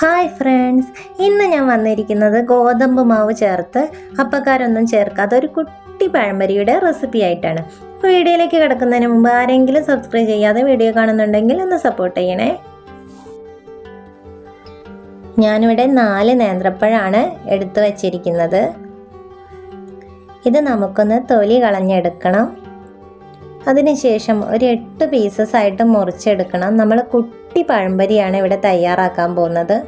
Hi friends ഇന്ന് ഞാൻ വന്നിരിക്കുന്നത് ഗോതമ്പ് മാവ് ചേർത്ത് അപ്പക്കാരൊന്നും ചേർക്കാത്ത ഒരു കുട്ടി പഴംപരിയുടെ റെസിപ്പി ആയിട്ടാണ്. വീഡിയോയിലേക്ക് കിടക്കുന്നതിന് മുമ്പ് ആരെങ്കിലും സബ്സ്ക്രൈബ് ചെയ്യാതെ വീഡിയോ കാണുന്നുണ്ടെങ്കിൽ ഒന്ന് സപ്പോർട്ട് ചെയ്യണേ. ഞാനിവിടെ നാല് നേന്ത്രപ്പഴമാണ് എടുത്തു വച്ചിരിക്കുന്നത്. ഇത് നമുക്കൊന്ന് തൊലി കളഞ്ഞെടുക്കണം. അതിനുശേഷം ഒരു എട്ട് പീസസ് ആയിട്ട് മുറിച്ചെടുക്കണം. നമ്മൾ കുട്ടി പഴംപരിയാണ് ഇവിടെ തയ്യാറാക്കാൻ പോകുന്നത്.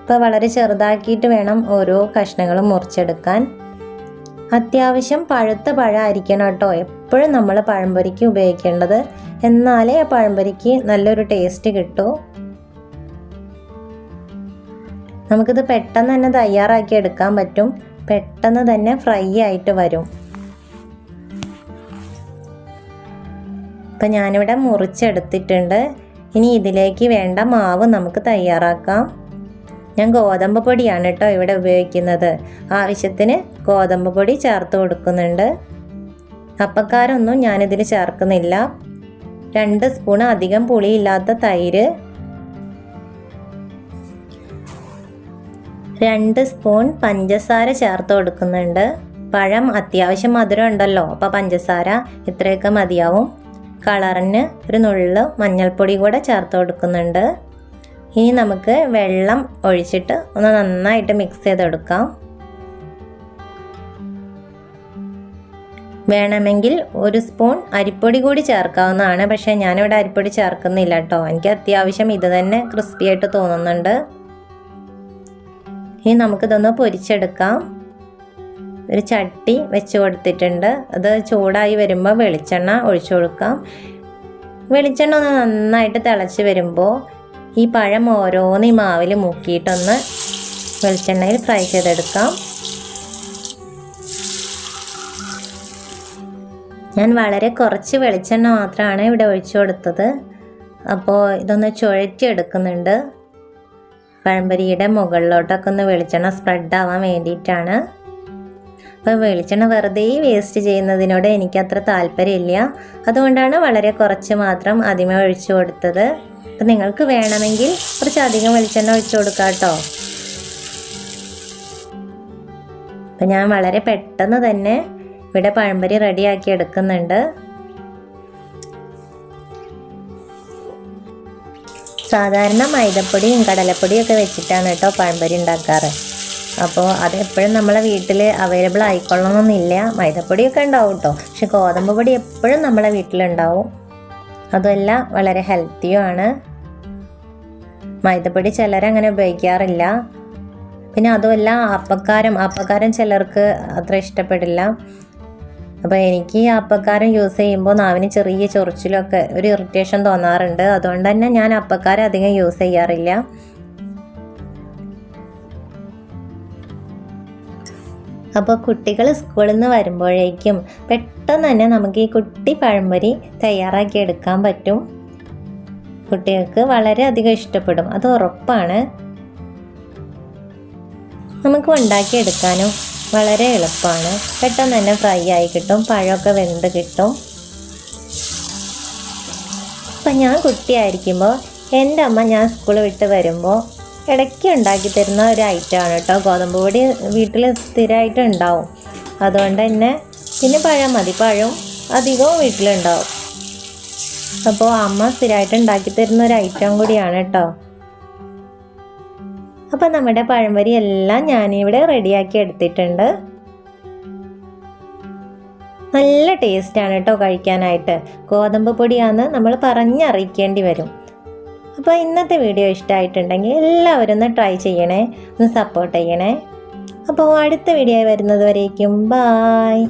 അപ്പോൾ വളരെ ചെറുതാക്കിയിട്ട് വേണം ഓരോ കഷ്ണങ്ങളും മുറിച്ചെടുക്കാൻ. അത്യാവശ്യം പഴുത്ത പഴമായിരിക്കണം കേട്ടോ എപ്പോഴും നമ്മൾ പഴംപൊരിക്ക് ഉപയോഗിക്കേണ്ടത്. എന്നാലേ ആ പഴംപൊരിക്ക് നല്ലൊരു ടേസ്റ്റ് കിട്ടൂ. നമുക്കിത് പെട്ടെന്ന് തന്നെ തയ്യാറാക്കി എടുക്കാൻ പറ്റും. പെട്ടെന്ന് തന്നെ ഫ്രൈ ആയിട്ട് വരും. അപ്പം ഞാനിവിടെ മുറിച്ചെടുത്തിട്ടുണ്ട്. ഇനി ഇതിലേക്ക് വേണ്ട മാവ് നമുക്ക് തയ്യാറാക്കാം. ഞാൻ ഗോതമ്പ് പൊടിയാണ് കേട്ടോ ഇവിടെ ഉപയോഗിക്കുന്നത്. ആവശ്യത്തിന് ഗോതമ്പ് പൊടി ചേർത്ത് കൊടുക്കുന്നുണ്ട്. അപ്പക്കാരൊന്നും ഞാനിതിൽ ചേർക്കുന്നില്ല. രണ്ട് സ്പൂൺ അധികം പുളിയില്ലാത്ത തൈര്. രണ്ട് സ്പൂൺ പഞ്ചസാര ചേർത്ത് കൊടുക്കുന്നുണ്ട്. പഴം അത്യാവശ്യം മധുരം ഉണ്ടല്ലോ. അപ്പോൾ പഞ്ചസാര ഇത്രയൊക്കെ മതിയാവും. കളറിന് ഒരു നുള്ളു മഞ്ഞൾപ്പൊടി കൂടെ ചേർത്ത് കൊടുക്കുന്നുണ്ട്. ഇനി നമുക്ക് വെള്ളം ഒഴിച്ചിട്ട് ഒന്ന് നന്നായിട്ട് മിക്സ് ചെയ്തെടുക്കാം. വേണമെങ്കിൽ ഒരു സ്പൂൺ അരിപ്പൊടി കൂടി ചേർക്കാവുന്നതാണ്. പക്ഷേ ഞാനിവിടെ അരിപ്പൊടി ചേർക്കുന്നില്ല കേട്ടോ. എനിക്ക് അത്യാവശ്യം ഇത് തന്നെ ക്രിസ്പി ആയിട്ട് തോന്നുന്നുണ്ട്. ഇനി നമുക്കിതൊന്ന് പൊരിച്ചെടുക്കാം. ഒരു ചട്ടി വെച്ച് കൊടുത്തിട്ടുണ്ട്. അത് ചൂടായി വരുമ്പോൾ വെളിച്ചെണ്ണ ഒഴിച്ചു കൊടുക്കാം. വെളിച്ചെണ്ണ ഒന്ന് നന്നായിട്ട് തിളച്ച് വരുമ്പോൾ ഈ പഴം ഓരോന്ന് ഈ മാവിൽ മുക്കിയിട്ടൊന്ന് വെളിച്ചെണ്ണയിൽ ഫ്രൈ ചെയ്തെടുക്കാം. ഞാൻ വളരെ കുറച്ച് വെളിച്ചെണ്ണ മാത്രമാണ് ഇവിടെ ഒഴിച്ചു കൊടുത്തത്. അപ്പോൾ ഇതൊന്ന് ചുഴറ്റിയെടുക്കുന്നുണ്ട്. പഴംപൊരിയുടെ മുകളിലോട്ടൊക്കെ ഒന്ന് വെളിച്ചെണ്ണ സ്പ്രെഡ് ആവാൻ വേണ്ടിയിട്ടാണ്. അപ്പോൾ വെളിച്ചെണ്ണ വെറുതെ വേസ്റ്റ് ചെയ്യുന്നതിനോട് എനിക്ക് അത്ര താല്പര്യമില്ല. അതുകൊണ്ടാണ് വളരെ കുറച്ച് മാത്രം ആദ്യമേ ഒഴിച്ചു കൊടുത്തത്. അപ്പം നിങ്ങൾക്ക് വേണമെങ്കിൽ കുറച്ച് അധികം വെളിച്ചെണ്ണ ഒഴിച്ചു കൊടുക്കാം കേട്ടോ. അപ്പം ഞാൻ വളരെ പെട്ടെന്ന് തന്നെ ഇവിടെ പഴംപരി റെഡിയാക്കി എടുക്കുന്നുണ്ട്. സാധാരണ മൈദപ്പൊടിയും കടലപ്പൊടിയും ഒക്കെ വെച്ചിട്ടാണ് കേട്ടോ പഴംപരി ഉണ്ടാക്കാറ്. അപ്പോൾ അത് എപ്പോഴും നമ്മളെ വീട്ടിൽ അവൈലബിൾ ആയിക്കൊള്ളണമെന്നില്ല മൈദപ്പൊടിയൊക്കെ ഉണ്ടാവും കേട്ടോ പക്ഷെ ഗോതമ്പ് പൊടി എപ്പോഴും നമ്മളെ വീട്ടിലുണ്ടാവും. അതുമല്ല വളരെ ഹെൽത്തിയുമാണ് മൈദപ്പൊടി ചിലരങ്ങനെ ഉപയോഗിക്കാറില്ല. പിന്നെ അതുമല്ല അപ്പക്കാരം അപ്പക്കാരം ചിലർക്ക് അത്ര ഇഷ്ടപ്പെടില്ല. അപ്പോൾ എനിക്ക് അപ്പക്കാരം യൂസ് ചെയ്യുമ്പോൾ നാവിന് ചെറിയ ചൊറിച്ചിലൊക്കെ ഒരു ഇറിറ്റേഷൻ തോന്നാറുണ്ട്. അതുകൊണ്ട് തന്നെ ഞാൻ അപ്പക്കാരം അധികം യൂസ് ചെയ്യാറില്ല. അപ്പോൾ കുട്ടികൾ സ്കൂളിൽ നിന്ന് വരുമ്പോഴേക്കും പെട്ടെന്ന് തന്നെ നമുക്ക് ഈ കുട്ടി പഴംപൊരി തയ്യാറാക്കി എടുക്കാൻ പറ്റും. കുട്ടികൾക്ക് വളരെയധികം ഇഷ്ടപ്പെടും. അത് ഉറപ്പാണ്. നമുക്ക് ഉണ്ടാക്കിയെടുക്കാനും വളരെ എളുപ്പമാണ് പെട്ടെന്ന് തന്നെ ഫ്രൈ ആയി കിട്ടും. പഴമൊക്കെ വെന്ത് കിട്ടും. അപ്പം ഞാൻ കുട്ടിയായിരിക്കുമ്പോൾ എന്റെ അമ്മ ഞാൻ സ്കൂൾ വിട്ട് വരുമ്പോൾ ഇടയ്ക്ക് ഉണ്ടാക്കി തരുന്ന ഒരു ഐറ്റമാണ് കേട്ടോ. ഗോതമ്പ് പൊടി വീട്ടിൽ സ്ഥിരമായിട്ട് ഉണ്ടാവും അതുകൊണ്ട് തന്നെ പിന്നെ പഴം മതി. പഴം അധികവും വീട്ടിലുണ്ടാവും. അപ്പോൾ അമ്മ സ്ഥിരമായിട്ട് ഉണ്ടാക്കി തരുന്ന ഒരു ഐറ്റം കൂടിയാണ് കേട്ടോ. അപ്പോൾ നമ്മുടെ പഴംപൊരി എല്ലാം ഞാനിവിടെ റെഡിയാക്കി എടുത്തിട്ടുണ്ട്. നല്ല ടേസ്റ്റാണ് കേട്ടോ കഴിക്കാനായിട്ട്. ഗോതമ്പ് പൊടിയാന്ന് നമ്മൾ പറഞ്ഞറിയിക്കേണ്ടി വരും. അപ്പോൾ ഇന്നത്തെ വീഡിയോ ഇഷ്ടമായിട്ടുണ്ടെങ്കിൽ എല്ലാവരും ഒന്ന് ട്രൈ ചെയ്യണേ ഒന്ന് സപ്പോർട്ട് ചെയ്യണേ. അപ്പോൾ അടുത്ത വീഡിയോ വരുന്നത് വരേക്കും. ബായ്